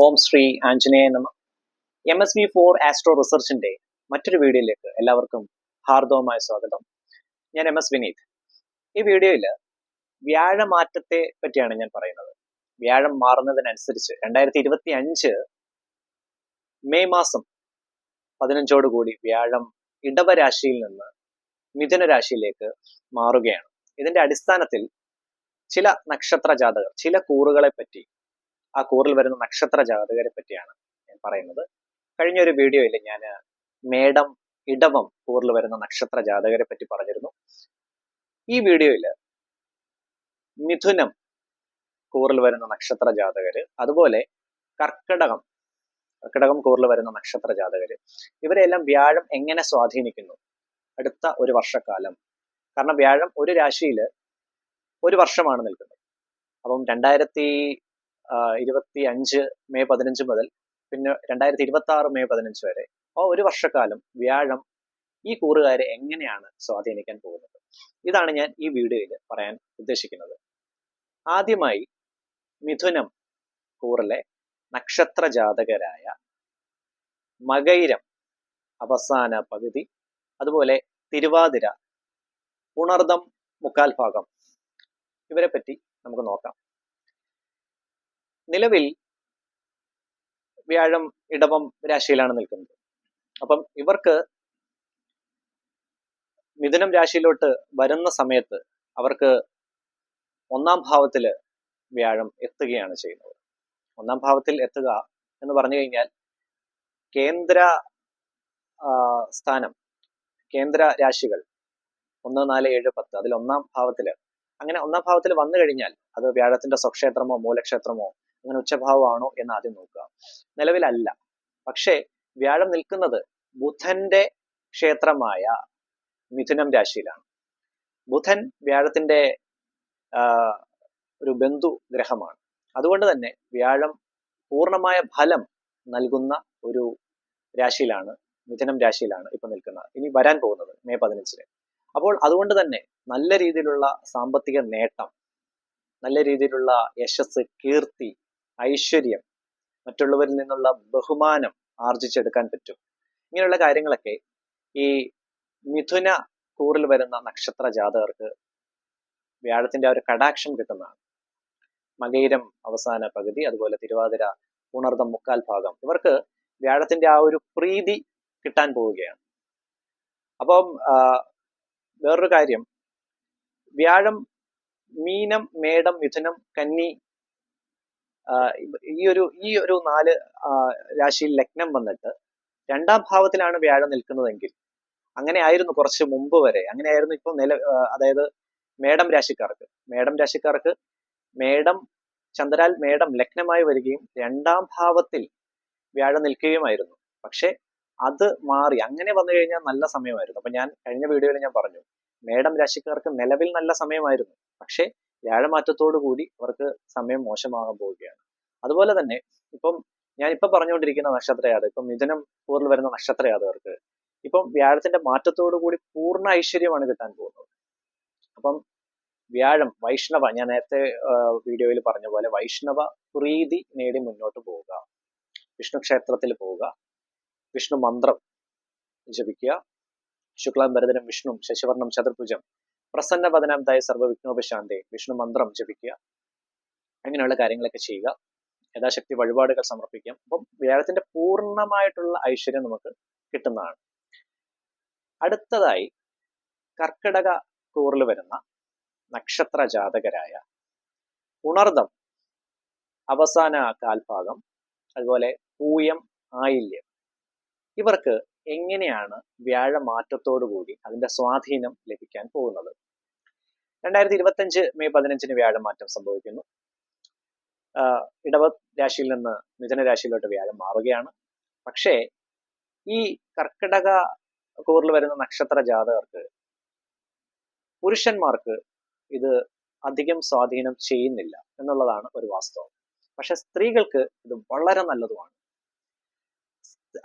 ഓം ശ്രീ ആഞ്ജനേയ നമ. M S B four astro റിസർച്ചിന്റെ മറ്റൊരു വീഡിയോയിലേക്ക് എല്ലാവർക്കും ഹാർദവമായ സ്വാഗതം. ഞാൻ എം എസ് വിനീത്. ഈ വീഡിയോയിൽ വ്യാഴമാറ്റത്തെ പറ്റിയാണ് ഞാൻ പറയുന്നത്. വ്യാഴം മാറുന്നതിനനുസരിച്ച് രണ്ടായിരത്തി ഇരുപത്തി അഞ്ച് മെയ് മാസം പതിനഞ്ചോട് കൂടി വ്യാഴം ഇടവരാശിയിൽ നിന്ന് മിഥുന രാശിയിലേക്ക് മാറുകയാണ്. ഇതിന്റെ അടിസ്ഥാനത്തിൽ ചില നക്ഷത്ര ജാതകർ ചില കൂറുകളെ പറ്റി ആ കൂറിൽ വരുന്ന നക്ഷത്ര ജാതകരെ പറ്റിയാണ് ഞാൻ പറയുന്നത്. കഴിഞ്ഞ ഒരു വീഡിയോയിൽ ഞാൻ മേടം ഇടവം കൂറിൽ വരുന്ന നക്ഷത്ര ജാതകരെ പറ്റി പറഞ്ഞിരുന്നു. ഈ വീഡിയോയിൽ മിഥുനം കൂറിൽ വരുന്ന നക്ഷത്ര ജാതകര് അതുപോലെ കർക്കടകം കർക്കിടകം കൂറിൽ വരുന്ന നക്ഷത്ര ജാതകര് ഇവരെല്ലാം വ്യാഴം എങ്ങനെ സ്വാധീനിക്കുന്നു? അടുത്ത ഒരു വർഷക്കാലം. കാരണം വ്യാഴം ഒരു രാശിയിൽ ഒരു വർഷമാണ് നിൽക്കുന്നത്. അപ്പം രണ്ടായിരത്തി ഇരുപത്തി അഞ്ച് മെയ് പതിനഞ്ച് മുതൽ പിന്നെ രണ്ടായിരത്തി ഇരുപത്തി ആറ് മെയ് പതിനഞ്ച് വരെ. ആ ഒരു വർഷക്കാലം വ്യാഴം ഈ കൂറുകാരെ എങ്ങനെയാണ് സ്വാധീനിക്കാൻ പോകുന്നത്? ഇതാണ് ഞാൻ ഈ വീഡിയോയിൽ പറയാൻ ഉദ്ദേശിക്കുന്നത്. ആദ്യമായി മിഥുനം കൂറിലെ നക്ഷത്ര ജാതകരായ മകൈരം അവസാന പകുതി അതുപോലെ തിരുവാതിര ഉണർദം മുക്കാൽ ഭാഗം ഇവരെ പറ്റി നമുക്ക് നോക്കാം. നിലവിൽ വ്യാഴം ഇടവം രാശിയിലാണ് നിൽക്കുന്നത്. അപ്പം ഇവർക്ക് മിഥുനം രാശിയിലോട്ട് വരുന്ന സമയത്ത് അവർക്ക് ഒന്നാം ഭാവത്തിൽ വ്യാഴം എത്തുകയാണ് ചെയ്യുന്നത്. ഒന്നാം ഭാവത്തിൽ എത്തുക എന്ന് പറഞ്ഞു കഴിഞ്ഞാൽ കേന്ദ്ര സ്ഥാനം കേന്ദ്ര രാശികൾ ഒന്ന് നാല് ഏഴ് പത്ത് അതിൽ ഒന്നാം ഭാവത്തിൽ അങ്ങനെ ഒന്നാം ഭാവത്തിൽ വന്നു കഴിഞ്ഞാൽ അത് വ്യാഴത്തിന്റെ സ്വക്ഷേത്രമോ മൂലക്ഷേത്രമോ അങ്ങനെ ഉച്ചഭാവമാണോ എന്ന് ആദ്യം നോക്കുക. നിലവിലല്ല. പക്ഷേ വ്യാഴം നിൽക്കുന്നത് ബുധന്റെ ക്ഷേത്രമായ മിഥുനം രാശിയിലാണ്. ബുധൻ വ്യാഴത്തിന്റെ ഒരു ബന്ധു ഗ്രഹമാണ്. അതുകൊണ്ട് തന്നെ വ്യാഴം പൂർണമായ ഫലം നൽകുന്ന ഒരു രാശിയിലാണ് മിഥുനം രാശിയിലാണ് ഇപ്പൊ നിൽക്കുന്നത്. ഇനി വരാൻ പോകുന്നത് മെയ് പതിനഞ്ചിന്. അപ്പോൾ അതുകൊണ്ട് തന്നെ നല്ല രീതിയിലുള്ള സാമ്പത്തിക നേട്ടം നല്ല രീതിയിലുള്ള യശസ് കീർത്തി ഐശ്വര്യം മറ്റുള്ളവരിൽ നിന്നുള്ള ബഹുമാനം ആർജിച്ചെടുക്കാൻ പറ്റും. ഇങ്ങനെയുള്ള കാര്യങ്ങളൊക്കെ ഈ മിഥുന കൂറിൽ വരുന്ന നക്ഷത്ര ജാതകർക്ക് വ്യാഴത്തിന്റെ ആ ഒരു കടാക്ഷം കിട്ടുന്നതാണ്. മകയിരം അവസാന പകുതി അതുപോലെ തിരുവാതിര ഉണർദം മുക്കാൽ ഭാഗം ഇവർക്ക് വ്യാഴത്തിന്റെ ആ ഒരു പ്രീതി കിട്ടാൻ പോവുകയാണ്. അപ്പം വേറൊരു കാര്യം. വ്യാഴം മീനം മേടം മിഥുനം കന്നി ഈ ഒരു ഈ ഒരു നാല് രാശിയിൽ ലഗ്നം വന്നിട്ട് രണ്ടാം ഭാവത്തിലാണ് വ്യാഴം നിൽക്കുന്നതെങ്കിൽ അങ്ങനെ ആയിരുന്നു കുറച്ച് മുമ്പ് വരെ. അങ്ങനെയായിരുന്നു ഇപ്പൊ നില അതായത് മേടം രാശിക്കാർക്ക്. മേടം രാശിക്കാർക്ക് മേടം ചന്ദ്രാൽ മേടം ലഗ്നമായി വരികയും രണ്ടാം ഭാവത്തിൽ വ്യാഴം നിൽക്കുകയുമായിരുന്നു. പക്ഷെ അത് മാറി. അങ്ങനെ വന്നു കഴിഞ്ഞാൽ നല്ല സമയമായിരുന്നു. അപ്പൊ ഞാൻ കഴിഞ്ഞ വീഡിയോയിൽ ഞാൻ പറഞ്ഞു മേടം രാശിക്കാർക്ക് നിലവിൽ നല്ല സമയമായിരുന്നു. പക്ഷേ വ്യാഴമാറ്റത്തോടു കൂടി അവർക്ക് സമയം മോശമാകാൻ പോവുകയാണ്. അതുപോലെ തന്നെ ഇപ്പം ഇപ്പൊ പറഞ്ഞുകൊണ്ടിരിക്കുന്ന നക്ഷത്രയാത് ഇപ്പം മിഥുനം പൂറിൽ വരുന്ന നക്ഷത്രയാതവർക്ക് ഇപ്പം വ്യാഴത്തിന്റെ മാറ്റത്തോടു കൂടി പൂർണ ഐശ്വര്യമാണ് കിട്ടാൻ പോകുന്നത്. അപ്പം വ്യാഴം വൈഷ്ണവ ഞാൻ നേരത്തെ വീഡിയോയിൽ പറഞ്ഞ പോലെ വൈഷ്ണവ പ്രീതി നേടി മുന്നോട്ട് പോവുക. വിഷ്ണു ക്ഷേത്രത്തിൽ പോവുക. വിഷ്ണു മന്ത്രം ജപിക്കുക. ശുക്ലാം ഭരതനും വിഷ്ണു ശശിവർണം ചതുർഭുജം പ്രസന്ന പതനാമതായ സർവവിഘ്നോപശാന്തി വിഷ്ണു മന്ത്രം ജപിക്കുക. അങ്ങനെയുള്ള കാര്യങ്ങളൊക്കെ ചെയ്യുക. യഥാശക്തി വഴിപാടുകൾ സമർപ്പിക്കാം അപ്പം വ്യാഴത്തിന്റെ പൂർണമായിട്ടുള്ള ഐശ്വര്യം നമുക്ക് കിട്ടുന്നതാണ്. അടുത്തതായി കർക്കിടക കൂറിൽ വരുന്ന നക്ഷത്ര ജാതകരായ ഉണർദം അവസാന കാൽഭാഗം അതുപോലെ പൂയം ആയില്യം. ഇവർക്ക് എങ്ങനെയാണ് വ്യാഴ മാറ്റത്തോടു കൂടി അതിന്റെ സ്വാധീനം ലഭിക്കാൻ പോകുന്നത്? രണ്ടായിരത്തി ഇരുപത്തഞ്ച് മെയ് പതിനഞ്ചിന് വ്യാഴമാറ്റം സംഭവിക്കുന്നു. ഇടവ രാശിയിൽ നിന്ന് മിഥുന രാശിയിലോട്ട് വ്യാഴം മാറുകയാണ്. പക്ഷേ ഈ കർക്കിടക കൂറിൽ വരുന്ന നക്ഷത്ര ജാതകർക്ക് പുരുഷന്മാർക്ക് ഇത് അധികം സ്വാധീനം ചെയ്യുന്നില്ല എന്നുള്ളതാണ് ഒരു വാസ്തവം. പക്ഷെ സ്ത്രീകൾക്ക് ഇത് വളരെ നല്ലതുമാണ്.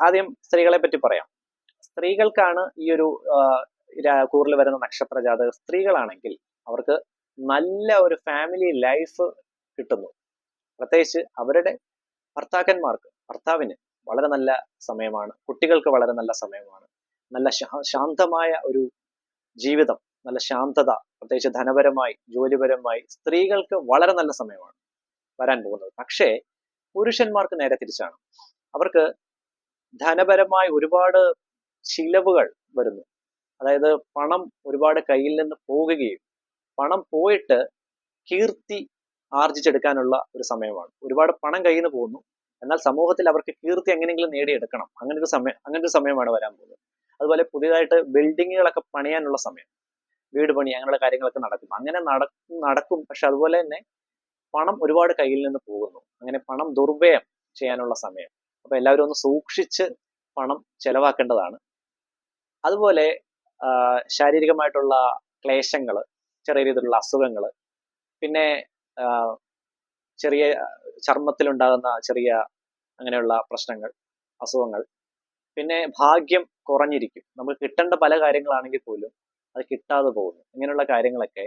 ആദ്യം സ്ത്രീകളെ പറ്റി പറയാം. സ്ത്രീകൾക്കാണ് ഈ ഒരു കൂറിൽ വരുന്ന നക്ഷത്ര ജാതക സ്ത്രീകളാണെങ്കിൽ അവർക്ക് നല്ല ഒരു ഫാമിലി ലൈഫ് കിട്ടുന്നു. പ്രത്യേകിച്ച് അവരുടെ ഭർത്താക്കന്മാർക്ക് ഭർത്താവിന് വളരെ നല്ല സമയമാണ്. കുട്ടികൾക്ക് വളരെ നല്ല സമയമാണ്. നല്ല ശാന്തമായ ഒരു ജീവിതം നല്ല ശാന്തത പ്രത്യേകിച്ച് ധനപരമായി ജോലിപരമായി സ്ത്രീകൾക്ക് വളരെ നല്ല സമയമാണ് വരാൻ പോകുന്നത്. പക്ഷേ പുരുഷന്മാർക്ക് നേരെ തിരിച്ചാണ്. അവർക്ക് ധനപരമായി ഒരുപാട് ചിലവുകൾ വരുന്നു. അതായത് പണം ഒരുപാട് കയ്യിൽ നിന്ന് പോകുകയും പണം പോയിട്ട് കീർത്തി ആർജിച്ചെടുക്കാനുള്ള ഒരു സമയമാണ്. ഒരുപാട് പണം കയ്യിൽ നിന്ന് പോകുന്നു. എന്നാൽ സമൂഹത്തിൽ അവർക്ക് കീർത്തി എങ്ങനെയെങ്കിലും നേടിയെടുക്കണം. അങ്ങനെ ഒരു സമയം അങ്ങനെ ഒരു സമയമാണ് വരാൻ പോകുന്നത്. അതുപോലെ പുതിയതായിട്ട് ബിൽഡിങ്ങുകളൊക്കെ പണിയാനുള്ള സമയം. വീട് പണി അങ്ങനെയുള്ള കാര്യങ്ങളൊക്കെ നടക്കും. അങ്ങനെ നടക്കും. പക്ഷെ അതുപോലെ തന്നെ പണം ഒരുപാട് കയ്യിൽ നിന്ന് പോകുന്നു. അങ്ങനെ പണം ദുർവ്യയം ചെയ്യാനുള്ള സമയം. അപ്പൊ എല്ലാവരും ഒന്ന് സൂക്ഷിച്ച് പണം ചെലവാക്കേണ്ടതാണ്. അതുപോലെ ശാരീരികമായിട്ടുള്ള ക്ലേശങ്ങൾ ചെറിയ രീതിയിലുള്ള അസുഖങ്ങൾ പിന്നെ ചെറിയ ചർമ്മത്തിലുണ്ടാകുന്ന ചെറിയ അങ്ങനെയുള്ള പ്രശ്നങ്ങൾ അസുഖങ്ങൾ. പിന്നെ ഭാഗ്യം കുറഞ്ഞിരിക്കും. നമുക്ക് കിട്ടേണ്ട പല കാര്യങ്ങളാണെങ്കിൽ പോലും അത് കിട്ടാതെ പോകുന്നു. ഇങ്ങനെയുള്ള കാര്യങ്ങളൊക്കെ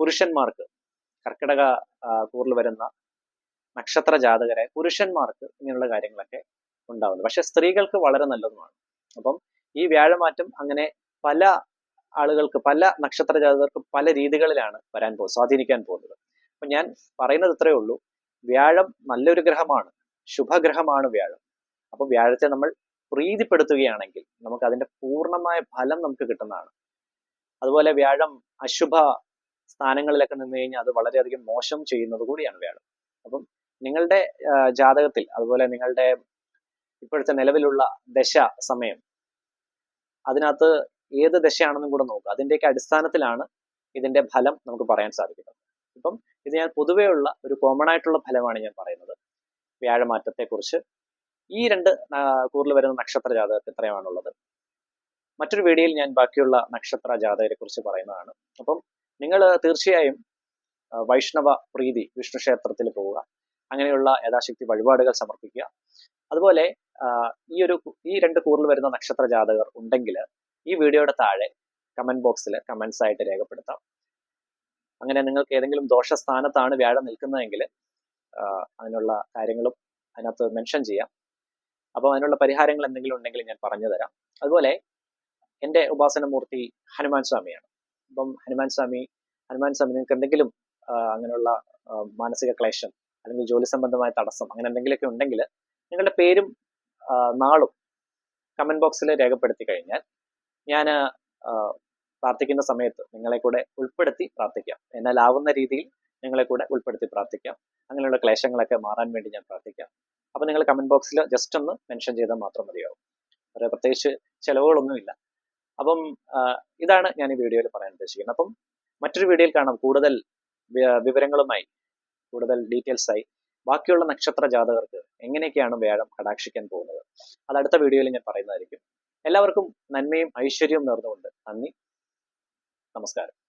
പുരുഷന്മാർക്ക് കർക്കിടക കൂറിൽ വരുന്ന നക്ഷത്ര ജാതകരെ പുരുഷന്മാർക്ക് ഇങ്ങനെയുള്ള കാര്യങ്ങളൊക്കെ ഉണ്ടാവുന്നത്. പക്ഷെ സ്ത്രീകൾക്ക് വളരെ നല്ലതുമാണ്. അപ്പം ഈ വ്യാഴമാറ്റം അങ്ങനെ പല ആളുകൾക്ക് പല നക്ഷത്ര ജാതകർക്ക് പല രീതികളിലാണ് വരാൻ പോകുന്നത് സ്വാധീനിക്കാൻ പോകുന്നത്. അപ്പൊ ഞാൻ പറയുന്നത് ഇത്രയേ ഉള്ളൂ. വ്യാഴം നല്ലൊരു ഗ്രഹമാണ്. ശുഭഗ്രഹമാണ് വ്യാഴം. അപ്പൊ വ്യാഴത്തെ നമ്മൾ പ്രീതിപ്പെടുത്തുകയാണെങ്കിൽ നമുക്ക് അതിന്റെ പൂർണമായ ഫലം നമുക്ക് കിട്ടുന്നതാണ്. അതുപോലെ വ്യാഴം അശുഭ സ്ഥാനങ്ങളിലൊക്കെ നിന്ന് കഴിഞ്ഞാൽ അത് വളരെയധികം മോശം ചെയ്യുന്നത് കൂടിയാണ് വ്യാഴം. അപ്പം നിങ്ങളുടെ ജാതകത്തിൽ അതുപോലെ നിങ്ങളുടെ ഇപ്പോഴത്തെ നിലവിലുള്ള ദശ സമയം അതിനകത്ത് ഏത് ദശയാണെന്നും കൂടെ നോക്കുക. അതിന്റെയൊക്കെ അടിസ്ഥാനത്തിലാണ് ഇതിന്റെ ഫലം നമുക്ക് പറയാൻ സാധിക്കുന്നത്. ഇപ്പം ഇത് ഞാൻ പൊതുവെയുള്ള ഒരു കോമൺ ആയിട്ടുള്ള ഫലമാണ് ഞാൻ പറയുന്നത്. വ്യാഴമാറ്റത്തെക്കുറിച്ച്. ഈ രണ്ട് കൂറിൽ വരുന്ന നക്ഷത്ര ജാതകർക്ക് എത്രയാണുള്ളത് മറ്റൊരു വീഡിയോയിൽ ഞാൻ ബാക്കിയുള്ള നക്ഷത്ര ജാതകരെ കുറിച്ച് പറയുന്നതാണ്. അപ്പം നിങ്ങൾ തീർച്ചയായും വൈഷ്ണവ പ്രീതി വിഷ്ണു ക്ഷേത്രത്തിൽ പോവുക. അങ്ങനെയുള്ള യഥാശക്തി വഴിപാടുകൾ സമർപ്പിക്കുക. അതുപോലെ ഈ ഒരു ഈ രണ്ട് കൂറിൽ വരുന്ന നക്ഷത്ര ജാതകർ ഉണ്ടെങ്കിൽ ഈ വീഡിയോയുടെ താഴെ കമന്റ് ബോക്സിൽ കമന്റ്സ് ആയിട്ട് രേഖപ്പെടുത്താം. അങ്ങനെ നിങ്ങൾക്ക് ഏതെങ്കിലും ദോഷസ്ഥാനത്താണ് വ്യാഴം നിൽക്കുന്നതെങ്കിൽ അതിനുള്ള കാര്യങ്ങളും അതിനകത്ത് മെൻഷൻ ചെയ്യാം. അപ്പോൾ അതിനുള്ള പരിഹാരങ്ങൾ എന്തെങ്കിലും ഉണ്ടെങ്കിൽ ഞാൻ പറഞ്ഞു തരാം. അതുപോലെ എന്റെ ഉപാസനമൂർത്തി ഹനുമാൻ സ്വാമിയാണ്. അപ്പം ഹനുമാൻ സ്വാമി ഹനുമാൻ സ്വാമി നിങ്ങൾക്ക് എന്തെങ്കിലും അങ്ങനെയുള്ള മാനസിക ക്ലേശം അല്ലെങ്കിൽ ജോലി സംബന്ധമായ തടസ്സം അങ്ങനെ എന്തെങ്കിലുമൊക്കെ ഉണ്ടെങ്കിൽ നിങ്ങളുടെ പേരും നാളും കമന്റ് ബോക്സിൽ രേഖപ്പെടുത്തി കഴിഞ്ഞാൽ ഞാൻ പ്രാർത്ഥിക്കുന്ന സമയത്ത് നിങ്ങളെ കൂടെ ഉൾപ്പെടുത്തി പ്രാർത്ഥിക്കാം. എന്നാൽ ആവുന്ന രീതിയിൽ നിങ്ങളെ കൂടെ ഉൾപ്പെടുത്തി പ്രാർത്ഥിക്കാം. അങ്ങനെയുള്ള ക്ലേശങ്ങളൊക്കെ മാറാൻ വേണ്ടി ഞാൻ പ്രാർത്ഥിക്കാം. അപ്പോൾ നിങ്ങൾ കമന്റ് ബോക്സിൽ ജസ്റ്റ് ഒന്ന് മെൻഷൻ ചെയ്താൽ മാത്രം മതിയാവും. വേറെ പ്രത്യേകിച്ച് ചിലവുകളൊന്നുമില്ല. അപ്പം ഇതാണ് ഞാൻ ഈ വീഡിയോയിൽ പറയാൻ ഉദ്ദേശിക്കുന്നത്. അപ്പം മറ്റൊരു വീഡിയോയിൽ കാണാം. കൂടുതൽ വിവരങ്ങളുമായി കൂടുതൽ ഡീറ്റെയിൽസ് ആയി. ബാക്കിയുള്ള നക്ഷത്ര ജാതകർക്ക് എങ്ങനെയൊക്കെയാണ് വ്യാഴം കടാക്ഷിക്കാൻ പോകുന്നത്? അത് അടുത്ത വീഡിയോയിൽ ഞാൻ പറയുന്നതായിരിക്കും. എല്ലാവർക്കും നന്മയും ഐശ്വര്യവും നേർന്നുകൊണ്ട് നന്ദി. നമസ്കാരം.